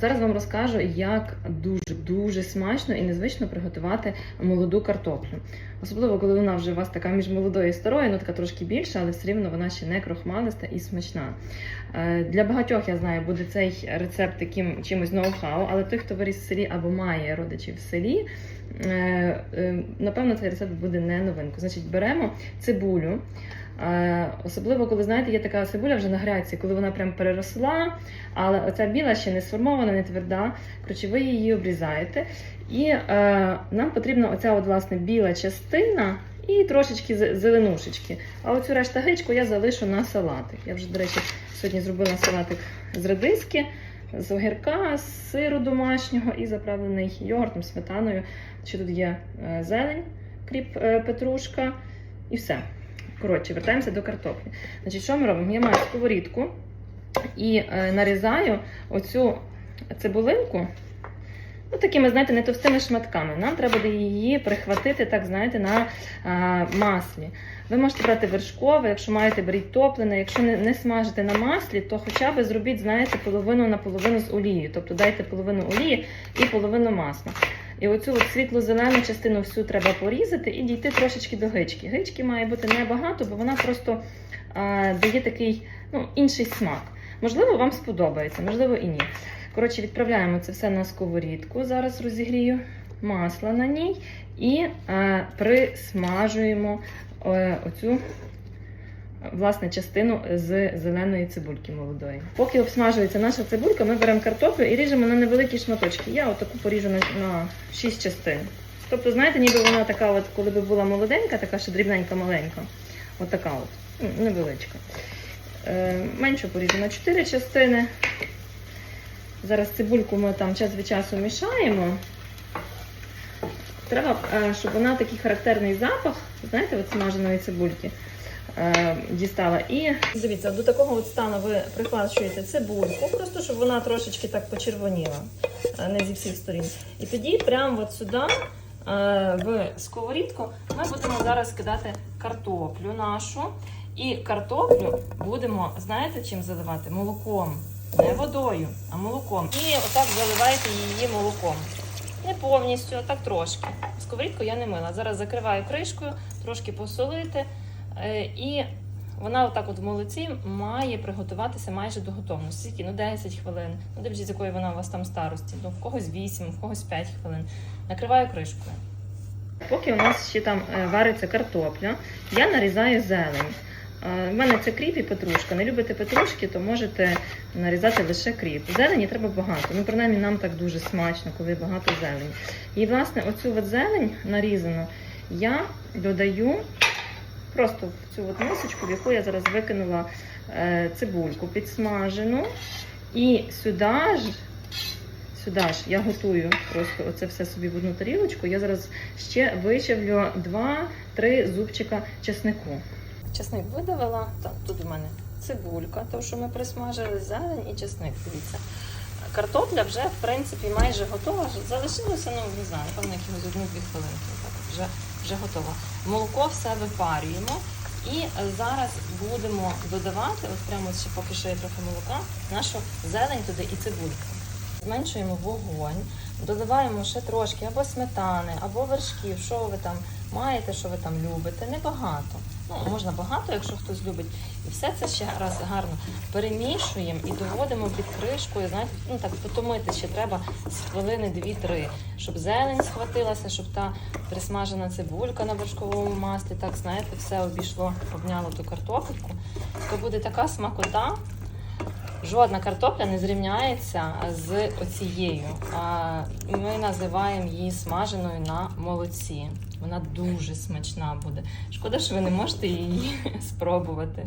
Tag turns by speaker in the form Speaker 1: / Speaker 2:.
Speaker 1: Зараз вам розкажу, як дуже дуже смачно і незвично приготувати молоду картоплю. Особливо, коли вона вже у вас така між молодою і старою, ну така трошки більша, але все рівно вона ще не крохмалиста і смачна. Е, Для багатьох я знаю, буде цей рецепт таким чимось ноу-хау, але той, хто виріс в селі або має родичів в селі, е, е, напевно, цей рецепт буде не новинку. Значить, беремо цибулю. Е, Особливо, коли знаєте, є така цибуля вже на грядці, коли вона прям переросла, але оця біла ще не сформована, не тверда. Коротше, ви її обрізаєте. І е, нам потрібна оця от, власне біла частина і трошечки зеленушечки. А оцю решту гречку я залишу на салатик. Я вже, до речі, сьогодні зробила салатик з редиски, з огірка, з сиру домашнього і заправлений йогуртом, сметаною. Ще тут є е, зелень, кріп, е, петрушка і все. Коротше, вертаємося до картоплі. Значить, що ми робимо? Я маю сковорідку і е, нарізаю оцю цибулинку. Ну, такими, знаєте, не товстими шматками. Нам треба її прихватити, так, знаєте, на а, маслі. Ви можете брати вершкове, якщо маєте, беріть топлене. Якщо не, не смажите на маслі, то хоча б зробіть, знаєте, половину на половину з олією. Тобто дайте половину олії і половину масла. І оцю от світло-зелену частину всю треба порізати і дійти трошечки до гички. Гички має бути небагато, бо вона просто а, дає такий ну, інший смак. Можливо, вам сподобається, можливо, і ні. Коротше, відправляємо це все на сковорідку. Зараз розігрію масло на ній і е, присмажуємо е, оцю власне частину з зеленої цибульки молодої. Поки обсмажується наша цибулька, ми беремо картоплю і ріжемо на невеликі шматочки. Я отаку поріжу на, на 6 частин. Тобто, знаєте, ніби вона така, от, коли би була молоденька, така ще дрібненька маленька. От така от, ну, невеличка. Е, менше поріжу на 4 частини. Зараз цибульку ми там час від часу мішаємо. Треба, е, щоб вона такий характерний запах, знаєте, от смаженої цибульки е, дістала. І дивіться, до такого от стану ви прихвачуєте цибульку, просто щоб вона трошечки так почервоніла, е, не зі всіх сторін. І тоді прямо от сюди, е, в сковорідку, ми будемо зараз кидати картоплю нашу. І картоплю будемо, знаєте, чим заливати? Молоком. Не водою, а молоком. І отак заливаєте її молоком. Не повністю, а так трошки. Сковорідку я не мила. Зараз закриваю кришкою, трошки посолити. Е, І вона отак от в молоці має приготуватися майже до готовності. Скільки? Ну 10 хвилин. Ну, дивлячись, з якої вона у вас там старості. Ну, в когось 8, в когось 5 хвилин. Накриваю кришкою. Поки у нас ще там е, вариться картопля, я нарізаю зелень. Е, В мене це кріп і петрушка. Не любите петрушки, то можете нарізати лише кріп. Зелені треба багато. Ну, принаймні, нам так дуже смачно, коли багато зелені. І, власне, оцю от зелень нарізану я додаю просто в цю от мисочку, в яку я зараз викинула е, цибульку підсмажену. І сюди ж, сюди ж я готую просто оце все собі в одну тарілочку. Я зараз ще вичавлю 2-3 зубчика чеснику. Чесник видавила. Так, тут у мене цибулька, тому що ми присмажили зелень і чесник. Дивіться. Картопля вже, в принципі, майже готова. Залишилося, ну, не знаю, певно, якихось одну-дві хвилинки. Так, вже, вже готова. Молоко все випарюємо. І зараз будемо додавати, от прямо ще поки що є трохи молока, нашу зелень туди і цибульку. Зменшуємо вогонь, додаємо ще трошки або сметани, або вершків, що ви там маєте, що ви там любите. Небагато. Ну, можна багато, якщо хтось любить. І все це ще раз гарно перемішуємо і доводимо під кришкою. Знаєте, ну так потомити ще треба з хвилини 2-3, щоб зелень схватилася, щоб та присмажена цибулька на вершковому маслі, так знаєте, все обійшло, обняло ту картопельку. То буде така смакота. Жодна картопля не зрівняється з оцією. Ми називаємо її смаженою на молоці. Вона дуже смачна буде. Шкода, що ви не можете її спробувати.